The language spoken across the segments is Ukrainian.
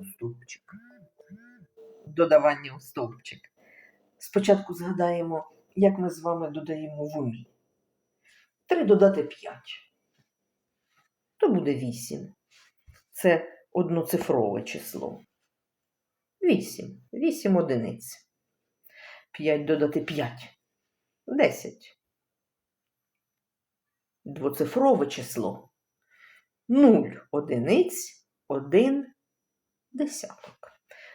у стовпчик. Додавання у. Спочатку згадаємо, як ми з вами додаємо в умі. 3 додати 5. То буде 8. Це одноцифрове число. 8. 8 одиниць. 5 додати 5. 10. Двоцифрове число. 0 одиниць, 1 десяток.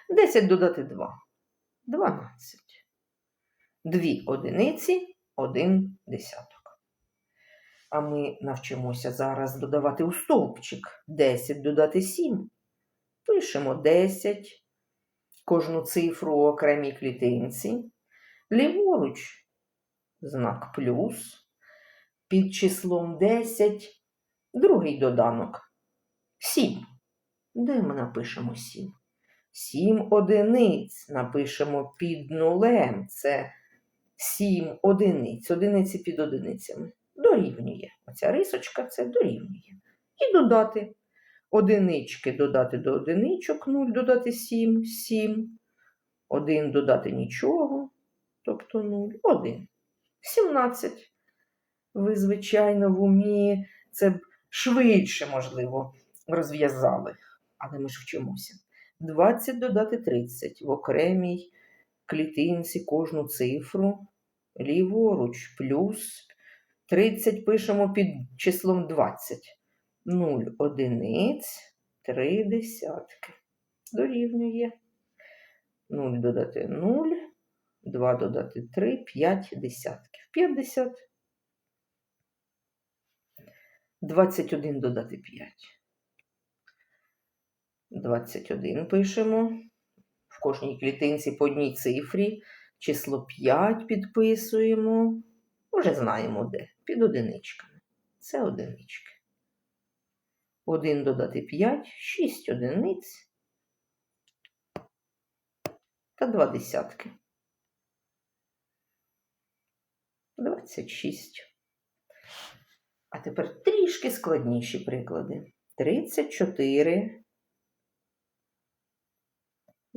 10 додати 2. 12. 2 одиниці, 1 десяток. А ми навчимося зараз додавати у стовпчик. 10 додати 7. Пишемо 10. Кожну цифру у окремій клітинці. Ліворуч знак плюс. Під числом 10 другий доданок 7. Де ми напишемо 7? 7 одиниць напишемо під нулем. Це 7 одиниць. Одиниці під одиницями. Дорівнює. Оця рисочка це дорівнює. І додати. Одинички додати до одиничок, 0 додати 7, 7. 1 додати нічого, тобто 0, 1. 17. Ви, звичайно, в умі це б швидше, можливо, розв'язали, але ми ж вчимося. 20 додати 30 в окремій клітинці кожну цифру. Ліворуч плюс 30 пишемо під числом 20. 0 одиниць, 3 десятки. Дорівнює. 0 додати 0, 2 додати 3, 5 десятків. 50. 21 додати 5. 21 пишемо. В кожній клітинці по одній цифрі. Число 5 підписуємо. Уже знаємо де. Під одиничками. Це одинички. 1 додати 5, 6 одиниць та 2 десятки. 26. А тепер трішки складніші приклади. 34.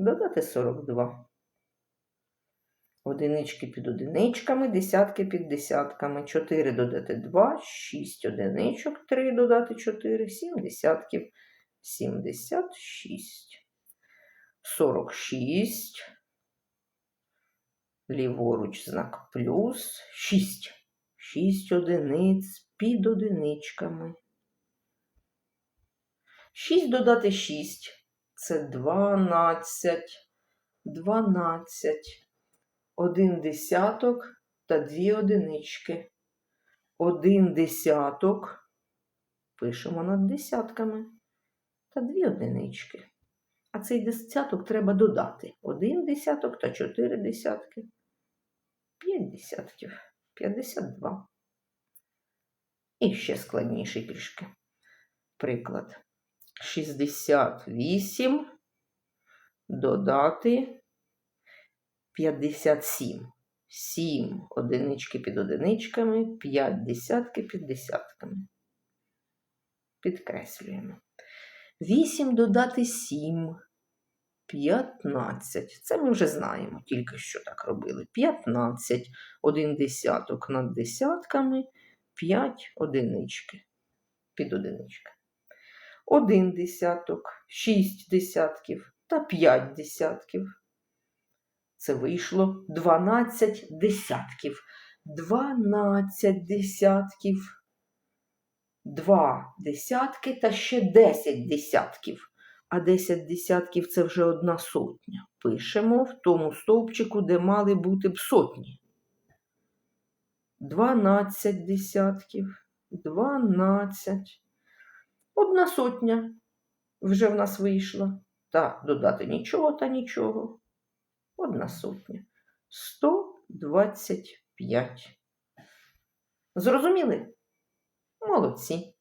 Додати 42. Одинички під одиничками, десятки під десятками. 4 додати 2, 6 одиничок, 3 додати 4, 7 десятків, 76. 46. Ліворуч знак плюс. 6. 6 одиниць під одиничками. 6 додати 6 це 12, 12, 1 десяток та 2 одинички. 1 десяток пишемо над десятками та 2 одинички. А цей десяток треба додати. 1 десяток та 4 десятки. 5 десятків. 52. І ще складніший трішки. Приклад. 68 додати 57. 7 одинички під одиничками, 5 десятки під десятками. Підкреслюємо. 8 додати 7. 15. Це ми вже знаємо, тільки що так робили. 15, один десяток над десятками, 5 одинички під одинички. Один десяток, 6 десятків та 5 десятків. Це вийшло 12 десятків. 12 десятків. 2 десятки та ще 10 десятків а 10 десятків це вже одна сотня. Пишемо в тому стовпчику, де мали бути б сотні. 12 десятків, 12. Одна сотня вже в нас вийшла. Та додати нічого та нічого. Одна сотня. 125. Зрозуміли? Молодці.